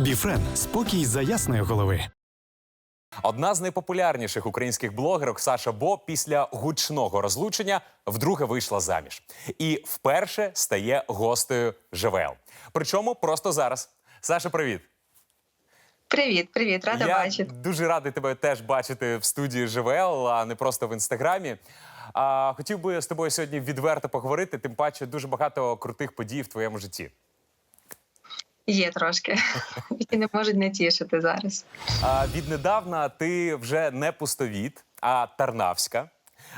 Біфрен спокій за ясної голови. Одна з найпопулярніших українських блогерок Саша Бо після гучного розлучення вдруге вийшла заміж і вперше стає гостею ЖВЛ. Причому просто зараз. Саша, привіт! Привіт, привіт, рада Я бачити. дуже радий тебе теж бачити в студії ЖВЛ, а не просто в інстаграмі. А, хотів би з тобою сьогодні відверто поговорити, тим паче дуже багато крутих подій в твоєму житті. Є трошки, які не можуть не тішити зараз. А, віднедавна ти вже не пустовіт, а тарнавська.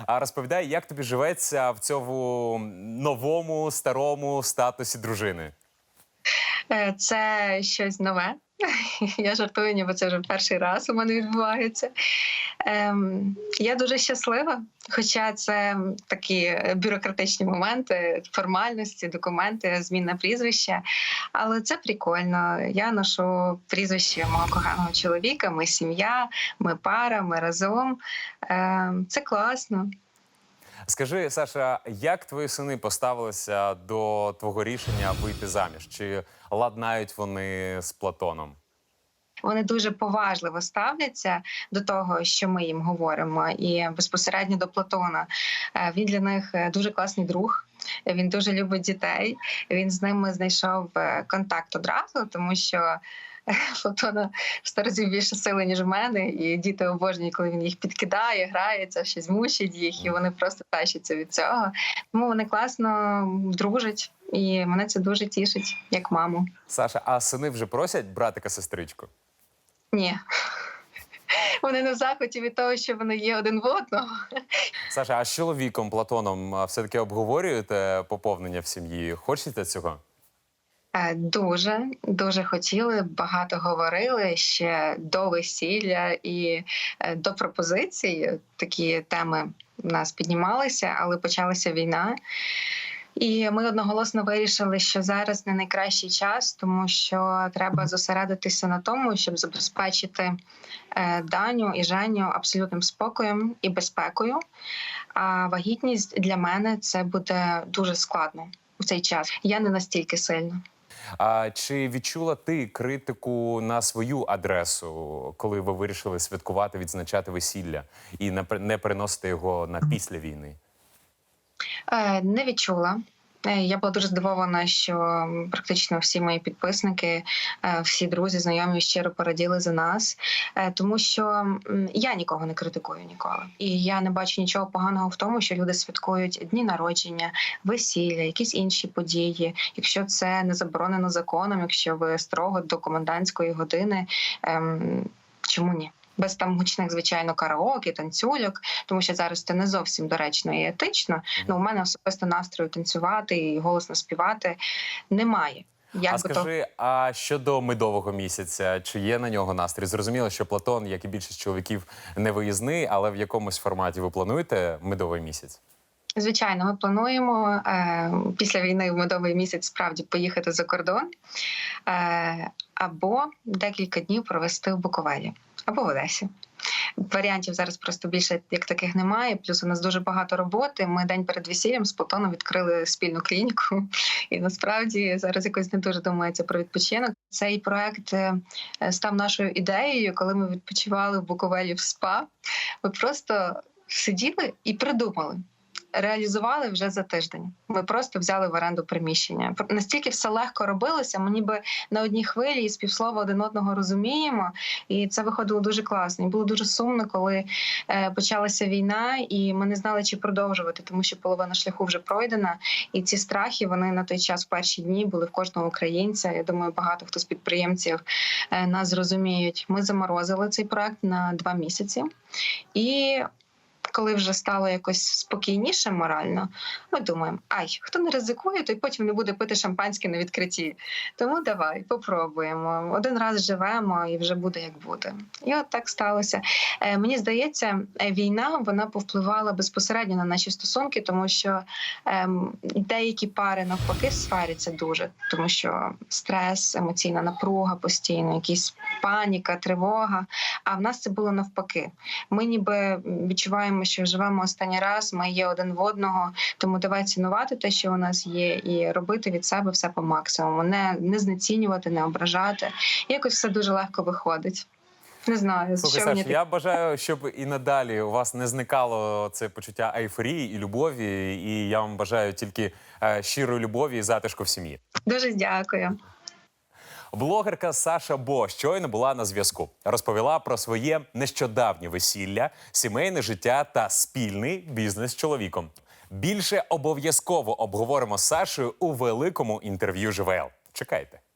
А розповідай, як тобі живеться в цьому новому старому статусі дружини? Е, Це щось нове. Я жартую, ніби це вже перший раз у мене відбувається. Ем, я дуже щаслива, хоча це такі бюрократичні моменти, формальності, документи, зміна прізвища. Але це прикольно. Я ношу прізвище мого коханого чоловіка. Ми сім'я, ми пара, ми разом. Ем, це класно. Скажи, Саша, як твої сини поставилися до твого рішення вийти заміж? Чи ладнають вони з Платоном? Вони дуже поважливо ставляться до того, що ми їм говоримо, і безпосередньо до Платона. Е, Він для них е, дуже класний друг. Він дуже любить дітей. Він з ними знайшов е, контакт одразу, тому що Платона в сто разів більше сили, ніж в мене, і діти обожнюють, коли він їх підкидає, грається, щось мучить їх, і вони просто тащаться від цього. Тому вони класно дружать, і мене це дуже тішить, як маму. Саша, а сини вже просять братика сестричку? Ні. Вони не в захваті від того, що вони є один в одного. Саша, а з чоловіком Платоном все-таки обговорюєте поповнення в сім'ї? Хочете цього? Е, Дуже дуже хотіли, багато говорили ще до весілля і е, до пропозицій. Такі теми в нас піднімалися, але почалася війна. І ми одноголосно вирішили, що зараз не найкращий час, тому що треба зосередитися на тому, щоб забезпечити е, Даню і Женю абсолютним спокоєм і безпекою. А вагітність для мене це буде дуже складно у цей час. Я не настільки сильна. А чи відчула ти критику на свою адресу, коли ви вирішили святкувати, відзначати весілля і не приносити його на після війни? Е, Не відчула. Е, Я була дуже здивована, що практично всі мої підписники, е, всі друзі, знайомі щиро пораділи за нас, Е, тому що я нікого не критикую ніколи. І я не бачу нічого поганого в тому, що люди святкують дні народження, весілля, якісь інші події. Якщо це не заборонено законом, якщо ви строго до комендантської години, ем, чому ні? Без там гучних, звичайно, караоке, танцюльок, тому що зараз це не зовсім доречно і етично. Ну, у мене особисто настрою танцювати і голосно співати немає. Як а би то а щодо медового місяця, чи є на нього настрій? Зрозуміло, що Платон, як і більшість чоловіків, не виїзний, але в якомусь форматі ви плануєте медовий місяць? звичайно, ми плануємо е, після війни в медовий місяць справді поїхати за кордон е, або декілька днів провести в Буковелі або в Одесі. Варіантів зараз просто більше як таких немає. Плюс у нас дуже багато роботи. Ми день перед весіллям з Платоном відкрили спільну клініку, і насправді зараз якось не дуже думається про відпочинок. Цей проект е, став нашою ідеєю, коли ми відпочивали в Буковелі в СПА. Ми просто сиділи і придумали. Реалізували вже за тиждень. Ми просто взяли в оренду приміщення. Настільки все легко робилося. Ми ніби на одній хвилі і з один одного розуміємо, і це виходило дуже класно. І було дуже сумно, коли е, почалася війна, і ми не знали, чи продовжувати, тому що половина шляху вже пройдена. І ці страхи вони на той час в перші дні були в кожного українця. Я думаю, багато хто з підприємців е, нас зрозуміють. Ми заморозили цей проект на два місяці і. Коли вже стало якось спокійніше морально, ми думаємо, ай, хто не ризикує, той потім не буде пити шампанське на відкритті. Тому давай попробуємо. Один раз живемо і вже буде як буде. І от так сталося. Е, мені здається, е, війна вона повпливала безпосередньо на наші стосунки, тому що ем, деякі пари навпаки сваряться дуже, тому що стрес, емоційна напруга постійно, якісь паніка, тривога. А в нас це було навпаки. Ми ніби відчуваємо що живемо останній раз. Ми є один в одного. Тому давай цінувати те, що у нас є, і робити від себе все по максимуму. Не, не знецінювати, не ображати. Якось все дуже легко виходить. Не знаю, Слухай, що Саш, мені я бажаю, щоб і надалі у вас не зникало це почуття ейфорії і любові. І я вам бажаю тільки е, щирої любові і затишку в сім'ї. дуже дякую. Блогерка Саша Бо щойно була на зв'язку. Розповіла про своє нещодавнє весілля, сімейне життя та спільний бізнес з чоловіком. Більше обов'язково обговоримо з Сашою у великому інтерв'ю ЖВЛ. Чекайте.